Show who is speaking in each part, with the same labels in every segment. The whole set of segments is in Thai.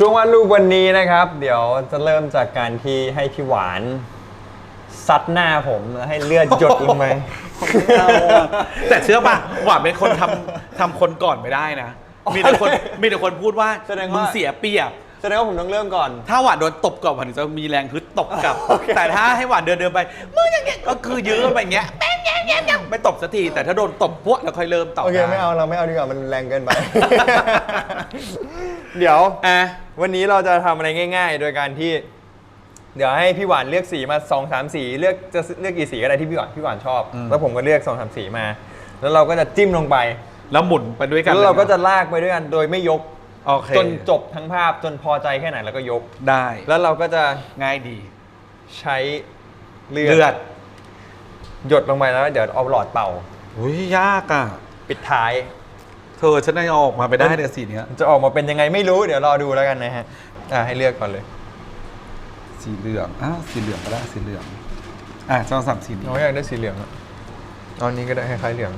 Speaker 1: ช่วงวาดรูปวันนี้นะครับ เดี๋ยวจะเริ่มจากการที่ให้พี่หวาน ซัดหน้าผมแล้วให้เลือดหยดลงไป
Speaker 2: แต่เชื่อป่ะหวานเป็นคนทำทำคนก่อนไม่ได้นะ มีแต่คนมีแต่คนพูดว่า
Speaker 1: แสดงว่า
Speaker 2: มึงเสียเปรียบ
Speaker 1: แสดงว่าผมต้องเริ่มก่อน
Speaker 2: ถ้าหวานโดนตบก่อนหวานถึงจะมีแรงฮึดตบกลับแต่ถ้าให้หวานเดินเดินไปมึงอย่างเงี้ยก็คือยื้อไปอย่างเงี้ยแป๊ บแป๊บแป๊บแป๊บไม่ตบสักทีแต่ถ้าโดนตบพวกแล้วค่อยเริ่มต่อ
Speaker 1: โอเค
Speaker 2: ด้
Speaker 1: ไม่เอาเราไม่เอาดีกว่ามันแรงเกินไป เดี๋ยว
Speaker 2: อะ
Speaker 1: วันนี้เราจะทำอะไรง่าย ๆ โดยการที่ เดี๋ยวให้พี่หวานเลือกสีมา2อสามสีเลือกจะเลือกกี่สีก็ได้ที่พี่หวานพี่หวานชอบแล้วผมก็เลือก2อสามสีมา แล้วเราก็จะจิ้มลงไป
Speaker 2: แล้วหมุนไปด้วยกัน
Speaker 1: แล้วเราก็จะ
Speaker 2: ลยน
Speaker 1: ลากไปด้วยกันโดยไม่ยก
Speaker 2: โอเค
Speaker 1: จนจบทั้งภาพจนพอใจแค่ไหนแล้วก็ยก
Speaker 2: ได้
Speaker 1: แล้วเราก็จะ
Speaker 2: ง่ายดี
Speaker 1: ใช้เลื
Speaker 2: เลื
Speaker 1: อ
Speaker 2: อ
Speaker 1: ด
Speaker 2: ด
Speaker 1: หยดลงไปแล้ว เดี๋ยวเอาหลอดเป่า
Speaker 2: อุ้ยยากอะ
Speaker 1: ปิดท้าย
Speaker 2: เธอฉันได้เอาออกมาไปได้เนี่ยสีเนี้ย
Speaker 1: จะออกมาเป็นยังไงไม่รู้เดี๋ยวรอดูแล้วกันนะฮะอะให้เลือกก่อนเลย
Speaker 2: สีเหลืองอ้าวสีเหลืองก็ได้สีเหลือง อะเจ้าสามสีนี้
Speaker 1: น้องอยากได้สีเหลืองอะเอาอันนี้ก็ได้คล้ายๆเหลือง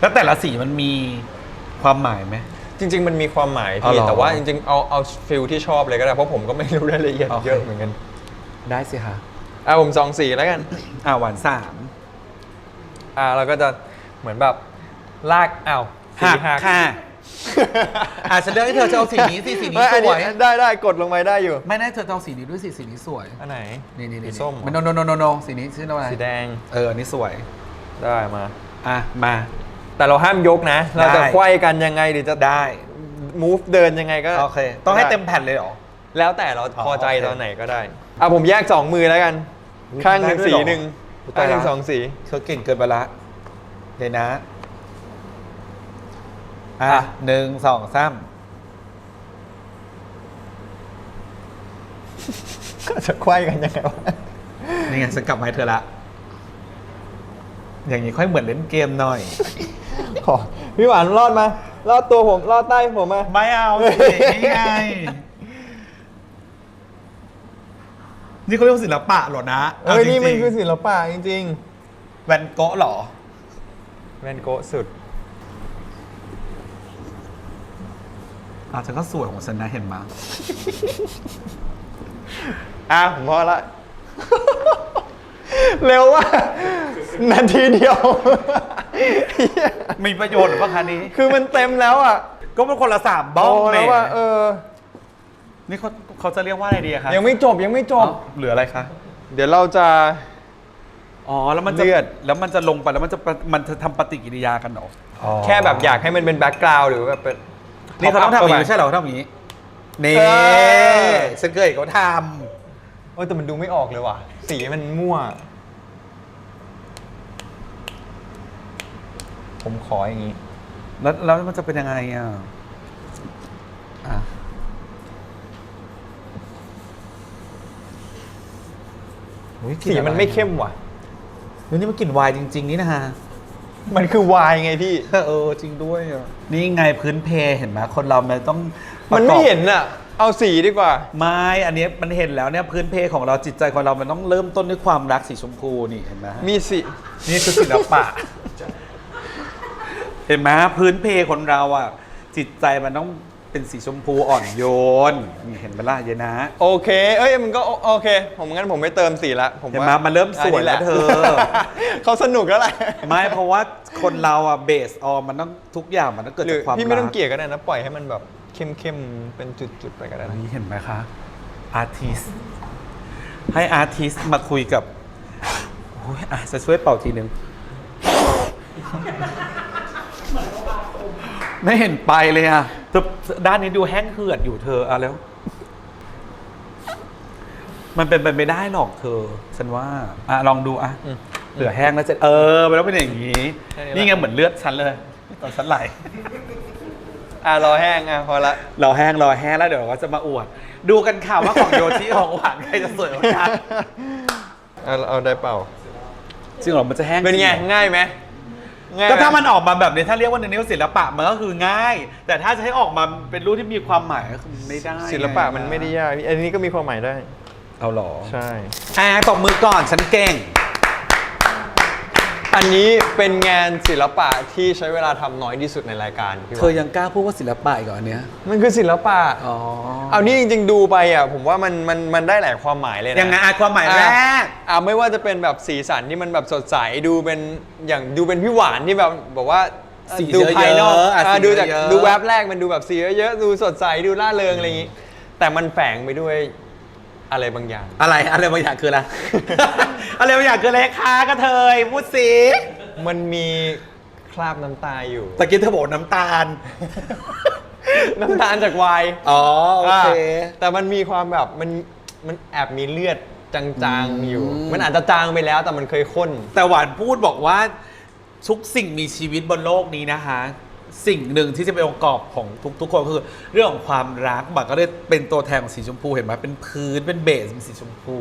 Speaker 2: แล้วแต่ละสีมันมีความหมายไหม
Speaker 1: จริง ๆ มันมีความหมาย
Speaker 2: เอา
Speaker 1: พี่
Speaker 2: เหรอ
Speaker 1: แต่ว่าจริงๆเอาเอาฟิลที่ชอบเลยก็ได้เพราะผมก็ไม่รู้รายละเอียด
Speaker 2: โอเค
Speaker 1: เยอะเหมือนกัน
Speaker 2: ได้สิคะ
Speaker 1: อะผมสองสีแล้วกัน
Speaker 2: อะหวานสาม
Speaker 1: อะเราก็จะเหมือนแบบลากอ้าวสี
Speaker 2: หัก
Speaker 1: หัก
Speaker 2: ค่ะอะฉันเลือกให้เธอจะเอาสีนี้สิสีนี้
Speaker 1: เฮ้ยอัน
Speaker 2: ส
Speaker 1: นี้
Speaker 2: วย
Speaker 1: ได้ได้กดลงไปได้อยู่
Speaker 2: ไม่ได้เธอจะเอาสีนี้ด้วยสิสีนี้สวย
Speaker 1: อันไหน
Speaker 2: นี่นี่
Speaker 1: สี
Speaker 2: นี่
Speaker 1: ส้ม
Speaker 2: มันโนโนโนโนโนสีนี้ชื่ออะไร
Speaker 1: สีแดง
Speaker 2: เอออันนี้สวย
Speaker 1: ได้มา
Speaker 2: อะ มา
Speaker 1: แต่เราห้ามยกนะ เราจะ
Speaker 2: ได้
Speaker 1: ไขว้กันยังไงหรือจะ
Speaker 2: ได้
Speaker 1: move เดินยังไงก็
Speaker 2: โอเค ต้องให้เต็มแผ่นเลยเหรอ
Speaker 1: แล้วแต่เรา
Speaker 2: อ๋อ
Speaker 1: พอใจ
Speaker 2: โอเค
Speaker 1: ตอนไหนก็ได้ อะผมแยกสองมือแล้วกัน
Speaker 2: อุ๊ย
Speaker 1: ข้างหนึ่ง
Speaker 2: ได้ด้วย
Speaker 1: สี
Speaker 2: เหรอ
Speaker 1: หนึ่ง
Speaker 2: อุ๊ย
Speaker 1: ข้างหนึ่ง
Speaker 2: ตายละ
Speaker 1: สองสี
Speaker 2: เธอเก่งเกินไปละเดี๋ยวนะ อะ
Speaker 1: อะ
Speaker 2: หนึ่งสองสาม
Speaker 1: จะไขว้กันยังไงวะ
Speaker 2: นี่ไงฉันกลับมาให้เธอละ อย่างนี้ค่อยเหมือนเล่นเกมหน่อย
Speaker 1: ขอพี่หวานรอดมา รอดตัวผม รอดใต้ผมมา
Speaker 2: ไม่เอาสินี่ไง นี่เขาเรียกว่าศิลปะเหรอนะ
Speaker 1: เอ้ยา
Speaker 2: จริ
Speaker 1: นี่
Speaker 2: งๆ
Speaker 1: มันคือศิลปะจริง
Speaker 2: แวนโกะเหรอ
Speaker 1: ๆแวนโกะสุด
Speaker 2: อาจจะก็สวยของฉันนะเห็นมา
Speaker 1: อะผมพอละ เร็วว่ะนาทีเดียว
Speaker 2: มีประโยชน์หรือเปล่าคะนี้
Speaker 1: คือมันเต็มแล้วอะ
Speaker 2: ก็เป็นคนละสามบ้อง
Speaker 1: โแล้ว
Speaker 2: แหม่
Speaker 1: ว่าเออ
Speaker 2: นี่เขาเขาจะเรียกว่าอะไรดีอะคะ
Speaker 1: ยังไม่จบยังไม่จบ
Speaker 2: อ๋อเหลืออะไรคะ
Speaker 1: เดี๋ยวเราจะ
Speaker 2: อ๋อแล้วมันจะ
Speaker 1: เลือด
Speaker 2: แล้วมันจะลงไปแล้วมันจะปะมันจะทำปฏิกิริยากันเหรอ
Speaker 1: แค่แบบอยากให้มันเป็นแบ็กกราวด์หรือแบบเป็น
Speaker 2: นี่เขาต้องทำอย่างนี้
Speaker 1: เข้
Speaker 2: ไม่ใช่เหรอเขาทำอย่างนี้นี่
Speaker 1: เออ
Speaker 2: ฉันเคยเห็นเขาท
Speaker 1: เออแต่มันดูไม่ออกเลยว่ะ สีมันมั่ว ผมขออย่างนี้ำ
Speaker 2: แล้วแล้วมันจะเป็นยังไงอะ อุ๊ยกลิ่
Speaker 1: สี
Speaker 2: อะไร
Speaker 1: มันไม่เข้มว่ะ
Speaker 2: เฮ้ยนี่มันกลิ่นวายจริง ๆ นี่นะฮะ
Speaker 1: มันคือวายไงพี่
Speaker 2: เออจริงด้วยอะนี่ไงพื้นเพเห็นไหมคนเรามันต้องประกอบ
Speaker 1: มันไม่เห็นอะ เอาสีดีกว่า
Speaker 2: ไม่อันนี้มันเห็นแล้วเนี่ยพื้นเพของเราจิตใจของเรามันต้องเริ่มต้นด้วยความรักสีชมพูนี่เห็นไหม
Speaker 1: มีสี
Speaker 2: นี่คือศิลปะ เห็นไหมพื้นเพคนเราอะจิตใจมันต้อง เป็นสีชมพูอ่อนโยนนี่เห็นไหมล่ะเยนะ
Speaker 1: โอเค เอ้ยมันก็โอโอเค ผมงั้นผมไม่เติมสีละ ผม
Speaker 2: เห็น
Speaker 1: ว่า
Speaker 2: ไหมมันเริ่มสวยแล้วเธอ
Speaker 1: เขาสนุกแล้วแหละ
Speaker 2: ไม่เพราะว่าคนเราอะเบสออมันต้องทุกอย่างมันต้องเกิด
Speaker 1: หรื
Speaker 2: จา
Speaker 1: อก
Speaker 2: ความ
Speaker 1: พี่ไม่ต้อง
Speaker 2: รั
Speaker 1: เกลี่ยก็ได้นะ ปล่อยให้มันแบบเข้มๆ เป็นจุดๆ ไปก็ได้
Speaker 2: อัน
Speaker 1: นะ
Speaker 2: นี้เห็นไหมคะอาร์ติสให้อาร์ติสมาคุยกับโอ้ยอะจะช่วยเป่าทีนึง ไม่เห็นไปเลยอะเธอด้านนี้ดูแห้งเหือดอยู่เธออะแล้ว มันเป็นไปไม่ได้หรอกเธอ ฉันว่าอะลองดูอะ
Speaker 1: อืม
Speaker 2: เหลือแห้งแล้วจะเออมันต้องเป็นอย่างนี้
Speaker 1: แค่นี้ละ
Speaker 2: นี่ไงเหมือนเลือดฉันเลยตอนฉันไหล
Speaker 1: อะรอแห้งอะพอละ
Speaker 2: รอแห้งรอแห้งแล้วเดี๋ยวเราก็จะมาอวด ดูกันข่าวว่าของโยชิของหวานใครจะสวยกว่ากัน
Speaker 1: เอาเอาได้เปล่า
Speaker 2: จริงเหรอมันจะแห้ง
Speaker 1: เป็นไง
Speaker 2: จริหรอ
Speaker 1: ง่ายไหม ง่ายไห
Speaker 2: ก็ถ้ามันออกมาแบบนี้ถ้าเรียกว่าในนิ้วศิลปะมันก็คือง่าย แต่ถ้าจะให้ออกมาเป็นรูปที่มีความหมายก็คือไม่ได้
Speaker 1: ศิลปะมันไม่ได้ยากพี่อันนี้ก็มีความหมายได้
Speaker 2: เอาเหรอ
Speaker 1: ใช่
Speaker 2: อ่าตบมือก่อนฉันเก่ง
Speaker 1: อันนี้เป็นงานศิลปะที่ใช้เวลาทำน้อยที่สุดในรายการพี่
Speaker 2: เธ
Speaker 1: ว่า
Speaker 2: อยังกล้าพูดว่าศิลปะอีกเหรออันเนี้ย
Speaker 1: มันคือศิลปะ
Speaker 2: อ๋อ
Speaker 1: เอานี่จริงๆดูไปอะผมว่ามันมันมันได้หลายความหมายเลยนะ
Speaker 2: ยังไงอะความหมายแรก
Speaker 1: อะไม่ว่าจะเป็นแบบสีสันที่มันแบบสดใสดูเป็นอย่างดูเป็นพี่หวานที่แบบบอกว่า
Speaker 2: สี
Speaker 1: ดูภายนอก
Speaker 2: เยอะๆอะ
Speaker 1: อะ
Speaker 2: สี
Speaker 1: ดูจาก
Speaker 2: เยอะๆ
Speaker 1: ดูแวบแรกมันดูแบบสีเยอะๆดูสดใสดูล่าเริงอะไรอย่างนี้ แต่มันแฝงไปด้วย อะไรบางอย่าง
Speaker 2: อะไรอะไรบางอย่างคืออะไร อะไรบางอย่างคืออะไรคะกระเทยพูดสิ
Speaker 1: มันมีคราบน้ำตาอยู่
Speaker 2: ตะกี้เธอบอกน้ำตาล
Speaker 1: น้ำตาลจากไวน์
Speaker 2: อ๋อโอเค
Speaker 1: อะแต่มันมีความแบบมันมันแอบมีเลือดจางๆอยู่
Speaker 2: อืม
Speaker 1: มันอาจจะจางไปแล้วแต่มันเคยข้น
Speaker 2: แต่หวานพูดบอกว่าทุกสิ่งมีชีวิตบนโลกนี้นะคะ สิ่งหนึ่งที่จะเป็นองค์ประกอบของทุกทุกคนคือ เรื่องของความรักหวานก็เลยเป็นตัวแทนของสีชมพูเห็นไหมเป็นพื้นเป็นเบสเป็นสีชมพู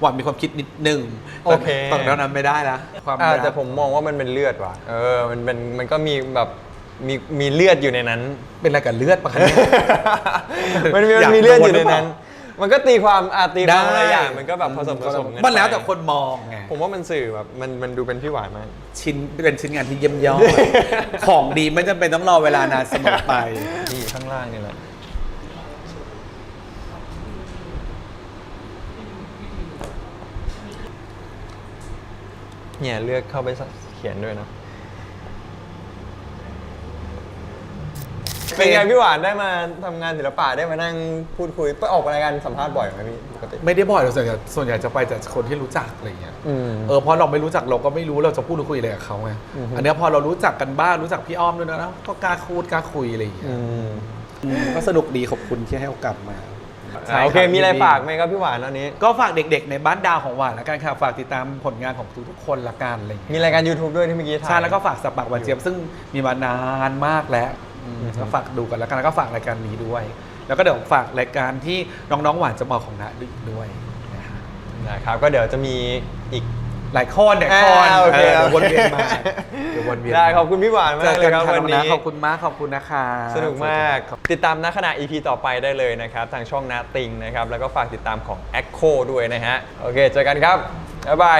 Speaker 2: หวานมีความคิดนิดหนึ่ง
Speaker 1: โอเค
Speaker 2: ฝั่งนั้นไม่ได้ละความ
Speaker 1: อ่า
Speaker 2: รัก
Speaker 1: แต่ผมมองว่ามันเป็นเลือดว่ะ เออ มันเป็น มันก็มีแบบมีมีเลือดอยู่ในนั้น
Speaker 2: เป็นอะไรกับเลือดปะคะเนี่ย
Speaker 1: มันมี
Speaker 2: อ
Speaker 1: มัน
Speaker 2: ยาก
Speaker 1: มีเลือดอยู่
Speaker 2: โดนหรื
Speaker 1: ใน
Speaker 2: อเปล่า
Speaker 1: นั้น มันก็ตีความอาตีความ
Speaker 2: ได้
Speaker 1: อะไรอย่างมันก็แบบผสมผสมกั
Speaker 2: มันแล้วแต่คนมองไง
Speaker 1: ผมว่ามันสื่อแบบมันมันดูเป็นพี่หวานมาก
Speaker 2: ชิ้นเป็นชิ้นงานที่เยี่ยมยอด ของดีไม่จำเป็นต้องรอเวลานานเสมอไป
Speaker 1: นี่ข้างล่างนี่แหละ เนี่ยเลือกเข้าไปเขียนด้วยนะ เป็นไงพี่หวานได้มาทำงานศิลปะได้มานั่งพูดคุยไปออกรายการสัมภาษณ์บ่อยไหมพี่ปกติ
Speaker 2: ไม่ได้บ่อยเราส่วนใหญ่ส่วนใหญ่จะไปจากคนที่รู้จักอะไรอย่างเงี้ย
Speaker 1: อืม
Speaker 2: เออเพราะเราไม่รู้จักเราก็ไม่รู้เราจะพูดหรือคุยอะไรกับเขาไง
Speaker 1: อือฮึ
Speaker 2: อันเนี้ยพอเรารู้จักกันบ้างรู้จักพี่อ้อมด้วยนะก็กล้าพูดกล้าคุยอะไรอย่างเงี้ย
Speaker 1: อืม
Speaker 2: ก็สนุกดีขอบคุณที่ให้โอกาสมา
Speaker 1: อ่าโอเคมีอะไรฝากไหมครับพี่หวานตอนนี้
Speaker 2: ก็ฝากเด็กๆ ในบ้านดาวของหวานละกันค่ะฝากติดตามผลงานของทุกๆคนละกันอะไรอย่างเงี้ย
Speaker 1: มีรายการ YouTube ด้วยที่เมื่อกี้ถ่าย
Speaker 2: ใช่แล้วก็ฝากสับปากหวานเจี๊ยบซึ่งมีมานานมากแล้วอืม
Speaker 1: อือฮึ
Speaker 2: ก็ฝากดูกันแล้วกันแล้วก็ฝากรายการนี้ด้วย แล้วก็เดี๋ยวฝากรายการที่น้องๆหวานจะมาของนะด้วยนะฮะ
Speaker 1: นะครับ ก็เดี๋ยวจะมีอีก
Speaker 2: หลายคนเนี่ยคน
Speaker 1: อ่าโอเค
Speaker 2: เออเดี๋ยววนเวียนมา
Speaker 1: โอเค
Speaker 2: เดี๋ยววนเวียน
Speaker 1: ได้
Speaker 2: มา
Speaker 1: ขอบคุณพี่หวานมา
Speaker 2: เจ
Speaker 1: ก
Speaker 2: อ
Speaker 1: เล
Speaker 2: กั
Speaker 1: ย
Speaker 2: น
Speaker 1: ครับ
Speaker 2: ค่ะ
Speaker 1: วัน
Speaker 2: น้อง
Speaker 1: นี้
Speaker 2: นะขอบคุณมากขอบคุณนะคะ
Speaker 1: สนุกมาก ติดตามนักขณะ EP ต่อไปได้เลยนะครับ ทางช่องนาติงนะครับ แล้วก็ฝากติดตามของ Echo ด้วยนะฮะ โอเค เจอกันครับ บ๊ายบาย